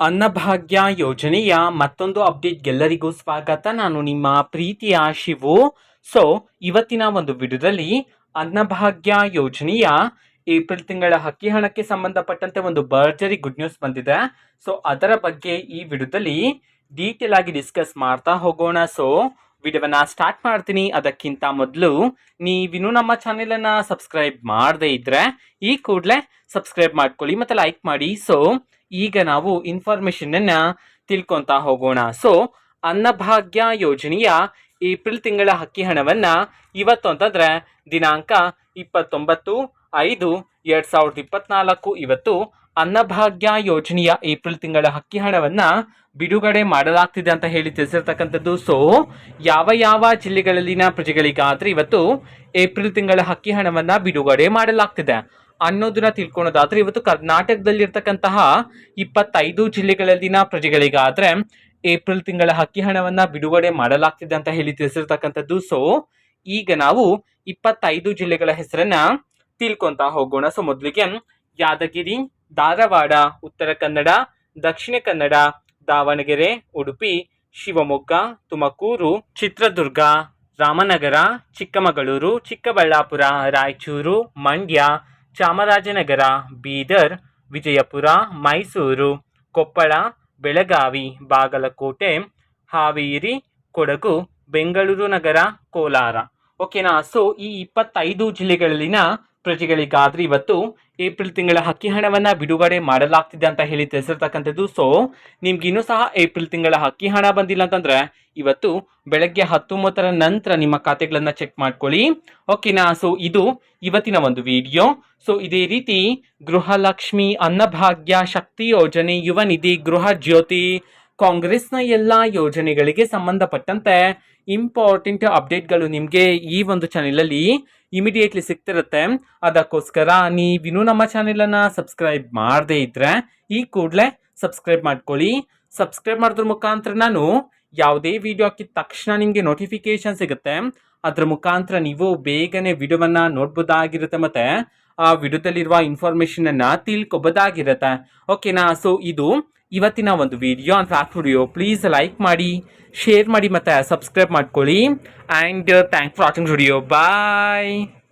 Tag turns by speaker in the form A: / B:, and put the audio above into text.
A: ಅನ್ನಭಾಗ್ಯ ಯೋಜನೆಯ ಮತ್ತೊಂದು ಅಪ್ಡೇಟ್ಗೆಲ್ಲರಿಗೂ ಸ್ವಾಗತ. ನಾನು ನಿಮ್ಮ ಪ್ರೀತಿಯ ಶಿವು. ಸೊ ಇವತ್ತಿನ ಒಂದು ವಿಡಿಯೋದಲ್ಲಿ ಅನ್ನಭಾಗ್ಯ ಯೋಜನೆಯ ಏಪ್ರಿಲ್ ತಿಂಗಳ ಹಕ್ಕಿ ಹಣಕ್ಕೆ ಸಂಬಂಧಪಟ್ಟಂತೆ ಒಂದು ಭರ್ಜರಿ ಗುಡ್ ನ್ಯೂಸ್ ಬಂದಿದೆ. ಸೊ ಅದರ ಬಗ್ಗೆ ಈ ವಿಡಿಯೋದಲ್ಲಿ ಡೀಟೇಲ್ ಆಗಿ ಡಿಸ್ಕಸ್ ಮಾಡ್ತಾ ಹೋಗೋಣ. ಸೊ ವಿಡಿಯೋವನ್ನ ಸ್ಟಾರ್ಟ್ ಮಾಡ್ತೀನಿ. ಅದಕ್ಕಿಂತ ಮೊದಲು ನೀವಿನ್ನೂ ನಮ್ಮ ಚಾನೆಲನ್ನು ಸಬ್ಸ್ಕ್ರೈಬ್ ಮಾಡದೇ ಇದ್ರೆ ಈ ಕೂಡಲೇ ಸಬ್ಸ್ಕ್ರೈಬ್ ಮಾಡ್ಕೊಳ್ಳಿ ಮತ್ತು ಲೈಕ್ ಮಾಡಿ. ಸೊ ಈಗ ನಾವು ಇನ್ಫಾರ್ಮೇಷನನ್ನು ತಿಳ್ಕೊತಾ ಹೋಗೋಣ. ಸೊ ಅನ್ನಭಾಗ್ಯ ಯೋಜನೆಯ ಏಪ್ರಿಲ್ ತಿಂಗಳ ಅಕ್ಕಿ ಹಣವನ್ನು ಇವತ್ತು ಅಂತಂದರೆ ದಿನಾಂಕ ಇಪ್ಪತ್ತೊಂಬತ್ತು ಐದು ಎರಡು ಸಾವಿರದ ಇಪ್ಪತ್ನಾಲ್ಕು. ಇವತ್ತು ಅನ್ನಭಾಗ್ಯ ಯೋಜನೆಯ ಏಪ್ರಿಲ್ ತಿಂಗಳ ಹಕ್ಕಿ ಹಣವನ್ನು ಬಿಡುಗಡೆ ಮಾಡಲಾಗ್ತಿದೆ ಅಂತ ಹೇಳಿ ತಿಳಿಸಿರ್ತಕ್ಕಂಥದ್ದು. ಸೊ ಯಾವ ಯಾವ ಜಿಲ್ಲೆಗಳಲ್ಲಿನ ಪ್ರಜೆಗಳಿಗಾದ್ರೆ ಇವತ್ತು ಏಪ್ರಿಲ್ ತಿಂಗಳ ಹಕ್ಕಿ ಹಣವನ್ನು ಬಿಡುಗಡೆ ಮಾಡಲಾಗ್ತಿದೆ. ಅನ್ನೋದನ್ನ ತಿಳ್ಕೊಳೋದಾದ್ರೆ ಇವತ್ತು ಕರ್ನಾಟಕದಲ್ಲಿರ್ತಕ್ಕಂತಹ ಇಪ್ಪತ್ತೈದು ಜಿಲ್ಲೆಗಳಲ್ಲಿನ ಪ್ರಜೆಗಳಿಗಾದ್ರೆ ಏಪ್ರಿಲ್ ತಿಂಗಳ ಹಕ್ಕಿ ಹಣವನ್ನ ಬಿಡುಗಡೆ ಮಾಡಲಾಗ್ತಿದೆ ಅಂತ ಹೇಳಿ ತಿಳಿಸಿರ್ತಕ್ಕಂಥದ್ದು. ಸೊ ಈಗ ನಾವು ಇಪ್ಪತ್ತೈದು ಜಿಲ್ಲೆಗಳ ಹೆಸರನ್ನ ತಿಳ್ಕೊಂತ ಹೋಗೋಣ. ಸೊ ಮೊದಲಿಗೆ ಯಾದಗಿರಿ ಧಾರವಾಡ ಉತ್ತರ ಕನ್ನಡ, ದಕ್ಷಿಣ ಕನ್ನಡ, ದಾವಣಗೆರೆ, ಉಡುಪಿ, ಶಿವಮೊಗ್ಗ, ತುಮಕೂರು, ಚಿತ್ರದುರ್ಗ, ರಾಮನಗರ, ಚಿಕ್ಕಮಗಳೂರು, ಚಿಕ್ಕಬಳ್ಳಾಪುರ, ರಾಯಚೂರು, ಮಂಡ್ಯ, ಚಾಮರಾಜನಗರ, ಬೀದರ್, ವಿಜಯಪುರ, ಮೈಸೂರು, ಕೊಪ್ಪಳ, ಬೆಳಗಾವಿ, ಬಾಗಲಕೋಟೆ, ಹಾವೇರಿ, ಕೊಡಗು, ಬೆಂಗಳೂರು ನಗರ, ಕೋಲಾರ. ಓಕೆನಾ? ಸೊ ಈ ಇಪ್ಪತ್ತೈದು ಜಿಲ್ಲೆಗಳಲ್ಲಿನ ಪ್ರಜೆಗಳಿಗಾದ್ರೆ ಇವತ್ತು ಏಪ್ರಿಲ್ ತಿಂಗಳ ಹಕ್ಕಿ ಹಣವನ್ನು ಬಿಡುಗಡೆ ಮಾಡಲಾಗ್ತಿದೆ ಅಂತ ಹೇಳಿ ತಿಳಿಸಿರ್ತಕ್ಕಂಥದ್ದು. ಸೊ ನಿಮ್ಗಿನ್ನೂ ಸಹ ಏಪ್ರಿಲ್ ತಿಂಗಳ ಹಕ್ಕಿ ಹಣ ಬಂದಿಲ್ಲ ಅಂತಂದ್ರೆ ಇವತ್ತು ಬೆಳಗ್ಗೆ ಹತ್ತೊಂಬತ್ತರ ನಂತರ ನಿಮ್ಮ ಖಾತೆಗಳನ್ನು ಚೆಕ್ ಮಾಡ್ಕೊಳ್ಳಿ. ಓಕೆನಾ? ಸೊ ಇದು ಇವತ್ತಿನ ಒಂದು ವಿಡಿಯೋ ಸೊ ಇದೇ ರೀತಿ ಗೃಹಲಕ್ಷ್ಮಿ ಅನ್ನಭಾಗ್ಯ ಶಕ್ತಿ ಯೋಜನೆ ಯುವ ನಿಧಿ ಗೃಹ ಜ್ಯೋತಿ ಕಾಂಗ್ರೆಸ್ನ ಎಲ್ಲ ಯೋಜನೆಗಳಿಗೆ ಸಂಬಂಧಪಟ್ಟಂತೆ ಇಂಪಾರ್ಟೆಂಟ್ ಅಪ್ಡೇಟ್ಗಳು ನಿಮಗೆ ಈ ಒಂದು ಚಾನೆಲಲ್ಲಿ ಇಮಿಡಿಯೇಟ್ಲಿ ಸಿಗ್ತಿರುತ್ತೆ. ಅದಕ್ಕೋಸ್ಕರ ನೀವಿನ್ನೂ ನಮ್ಮ ಚಾನೆಲನ್ನು ಸಬ್ಸ್ಕ್ರೈಬ್ ಮಾಡದೇ ಇದ್ದರೆ ಈ ಕೂಡಲೇ ಸಬ್ಸ್ಕ್ರೈಬ್ ಮಾಡ್ಕೊಳ್ಳಿ. ಸಬ್ಸ್ಕ್ರೈಬ್ ಮಾಡಿದ್ರ ಮುಖಾಂತರ ನಾನು ಯಾವುದೇ ವಿಡಿಯೋ ಹಾಕಿದ ತಕ್ಷಣ ನಿಮಗೆ ನೋಟಿಫಿಕೇಶನ್ ಸಿಗುತ್ತೆ. ಅದ್ರ ಮುಖಾಂತರ ನೀವು ಬೇಗನೆ ವಿಡಿಯೋವನ್ನು ನೋಡ್ಬೋದಾಗಿರುತ್ತೆ ಮತ್ತು ಆ ವಿಡಿಯೋದಲ್ಲಿರುವ ಇನ್ಫಾರ್ಮೇಷನನ್ನು ತಿಳ್ಕೊಬೋದಾಗಿರುತ್ತೆ. ಓಕೆನಾ ಸೊ ಇದು ಇವತ್ತಿನ ಒಂದು ವಿಡಿಯೋ ಅಂತ ವಿಡಿಯೋ ಪ್ಲೀಸ್ ಲೈಕ್ ಮಾಡಿ ಶೇರ್ ಮಾಡಿ ಮತ್ತು ಸಬ್ಸ್ಕ್ರೈಬ್ ಮಾಡ್ಕೊಳ್ಳಿ. And thank for watching video bye